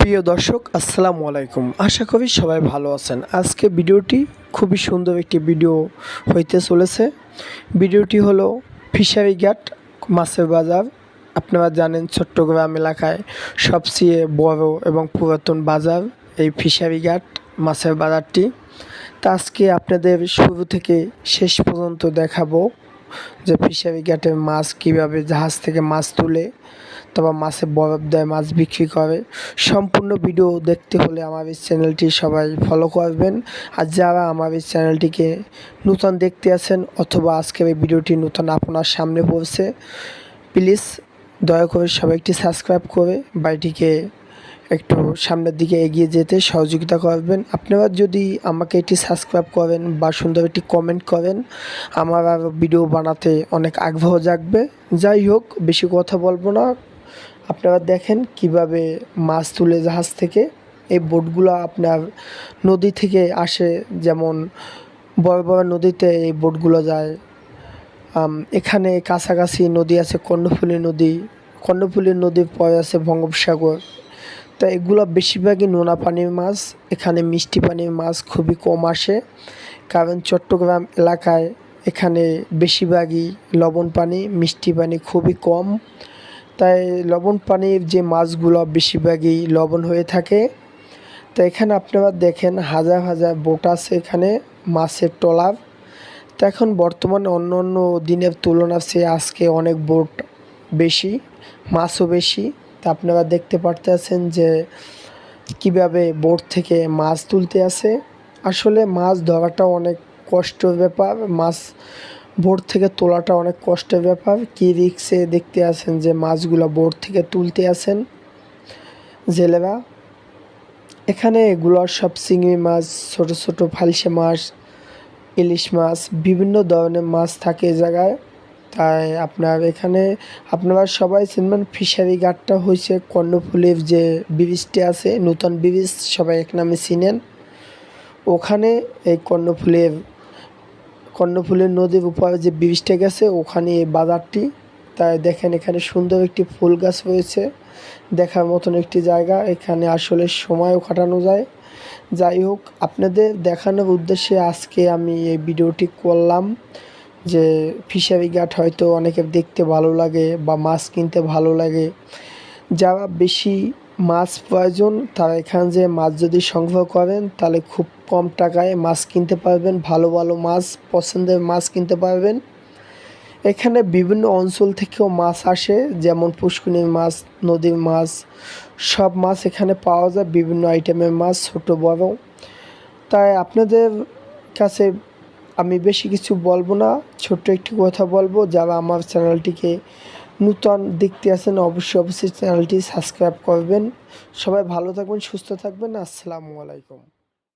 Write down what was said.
প্রিয় দর্শক, আসসালামু আলাইকুম। আশা করি সবাই ভালো আছেন। আজকে ভিডিওটি খুবই সুন্দর একটি ভিডিও হইতে চলেছে। ভিডিওটি হলো ফিশারি ঘাট, মাছের বাজার। আপনারা জানেন চট্টগ্রাম এলাকায় সবচেয়ে বড় এবং পুরাতন বাজার এই ফিশারি ঘাট, মাছের বাজারটি। তা আজকে আপনাদের শুরু থেকে শেষ পর্যন্ত দেখাবো যে ফিশারি ঘাটে মাছ কীভাবে জাহাজ থেকে মাছ তুলে তারপর মাছে বরফ দেয়, মাছ বিক্রি করে। সম্পূর্ণ ভিডিও দেখতে হলে আমার এই চ্যানেলটি সবাই ফলো করবেন। আর যারা আমার এই চ্যানেলটিকে নূতন দেখতে আছেন অথবা আজকের এই ভিডিওটি নূতন আপনার সামনে পড়ছে প্লিজ দয়া করে সবাই একটি সাবস্ক্রাইব করে বাড়িটিকে একটু সামনের দিকে এগিয়ে যেতে সহযোগিতা করবেন। আপনারা যদি আমাকে একটি সাবস্ক্রাইব করেন বা সুন্দর একটি কমেন্ট করেন, আমার ভিডিও বানাতে অনেক আগ্রহ জাগবে। যাই হোক, বেশি কথা বলব না। আপনারা দেখেন কীভাবে মাছ তুলে জাহাজ থেকে এই বোটগুলো আপনার নদী থেকে আসে, যেমন বড় বড় নদীতে এই বোটগুলো যায়। এখানে কাছাকাছি নদী আছে, কর্ণফুলী নদী। কর্ণফুলী নদীর পরে আছে বঙ্গোপসাগর। তো এগুলো বেশিরভাগই নোনা পানির মাছ, এখানে মিষ্টি পানির মাছ খুবই কম আসে। কারণ চট্টগ্রাম এলাকায় এখানে বেশিরভাগই লবণ পানি, মিষ্টি পানি খুবই কম। তাই লবণ পানির যে মাছগুলো বেশিরভাগই লবণ হয়ে থাকে। তো এখানে আপনারা দেখেন হাজার হাজার বোট আছে এখানে, মাছের ট্রলার তো এখন বর্তমানে অন্য অন্য দিনের তুলনায় সে আজকে অনেক বোট বেশি, মাছও বেশি। তা আপনারা দেখতে পারতেছেন যে কীভাবে বোট থেকে মাছ তুলতে আসে। আসলে মাছ ধরাটা অনেক কষ্টের ব্যাপার, মাছ বোট থেকে তোলাটা অনেক কষ্টের ব্যাপার। কি রিক্সে দেখতে আসেন যে মাছগুলো বোট থেকে তুলতে আসেন জেলেরা? এখানে এগুলো সব চিংড়ি মাছ, ছোট ছোট ফালসে মাছ, ইলিশ মাছ, বিভিন্ন ধরনের মাছ থাকে এই জায়গায়। তাই আপনার এখানে আপনারা সবাই চিনবেন, ফিশারি ঘাটটা হয়েছে কর্ণফুলির যে ব্রিজটি আছে, নতুন ব্রিজ, সবাই এক নামে চিনেন। ওখানে এই কর্ণফুলের কর্ণফুলের নদীর উপরে যে ব্রিজটা গেছে, ওখানে এই বাজারটি। তাই দেখেন এখানে সুন্দর একটি ফুল গাছ রয়েছে, দেখার মতন একটি জায়গা। এখানে আসলে সময়ও কাটানো যায়। যাই হোক, আপনাদের দেখানোর উদ্দেশ্যে আজকে আমি এই ভিডিওটি করলাম যে ফিশারি ঘাট হয়তো অনেকের দেখতে ভালো লাগে বা মাছ কিনতে ভালো লাগে। যারা বেশি মাছ প্রয়োজন, তারা এখান যে মাছ যদি সংগ্রহ করেন, তাহলে খুব কম টাকায় মাছ কিনতে পারবেন, ভালো ভালো মাছ, পছন্দের মাছ কিনতে পারবেন। এখানে বিভিন্ন অঞ্চল থেকেও মাছ আসে, যেমন পুষ্কুনির মাছ, নদীর মাছ, সব মাছ এখানে পাওয়া যায়, বিভিন্ন আইটেমের মাছ, ছোট, বড়। তাই আপনাদের কাছে আমি বেশি কিছু বলব না, ছোট্ট একটি কথা বলব, যারা আমার চ্যানেলটিকে নূতন দেখতে আসেন, অবশ্যই অবশ্যই চ্যানেলটি সাবস্ক্রাইব করবেন। সবাই ভালো থাকবেন, সুস্থ থাকবেন। আসসালামু আলাইকুম।